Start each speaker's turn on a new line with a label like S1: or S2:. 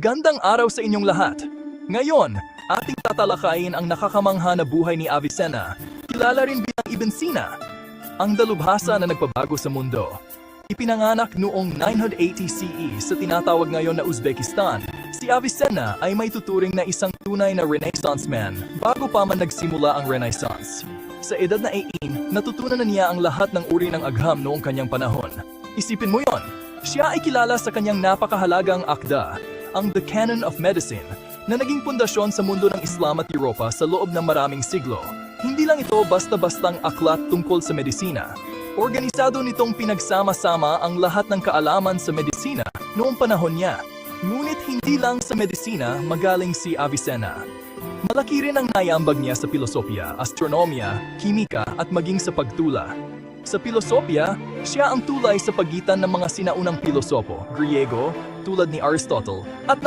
S1: Magandang araw sa inyong lahat. Ngayon, ating tatalakayin ang nakakamangha na buhay ni Avicenna, kilala rin bilang Ibn Sina, ang dalubhasa na nagpabago sa mundo. Ipinanganak noong 980 CE sa tinatawag ngayon na Uzbekistan, si Avicenna ay may tuturing na isang tunay na Renaissance man bago pa man nagsimula ang Renaissance. Sa edad na 18, natutunan na niya ang lahat ng uri ng agham noong kanyang panahon. Isipin mo yon, siya ay kilala sa kanyang napakahalagang akda, ang The Canon of Medicine, na naging pundasyon sa mundo ng Islam at Europa sa loob ng maraming siglo. Hindi lang ito basta-bastang aklat tungkol sa medisina. Organisado nitong pinagsama-sama ang lahat ng kaalaman sa medisina noong panahon niya. Ngunit hindi lang sa medisina magaling si Avicenna. Malaki rin ang naiambag niya sa filosofiya, astronomya, kimika at maging sa pagtula. Sa filosofiya, siya ang tulay sa pagitan ng mga sinaunang pilosopo, Griego, tulad ni Aristotle, at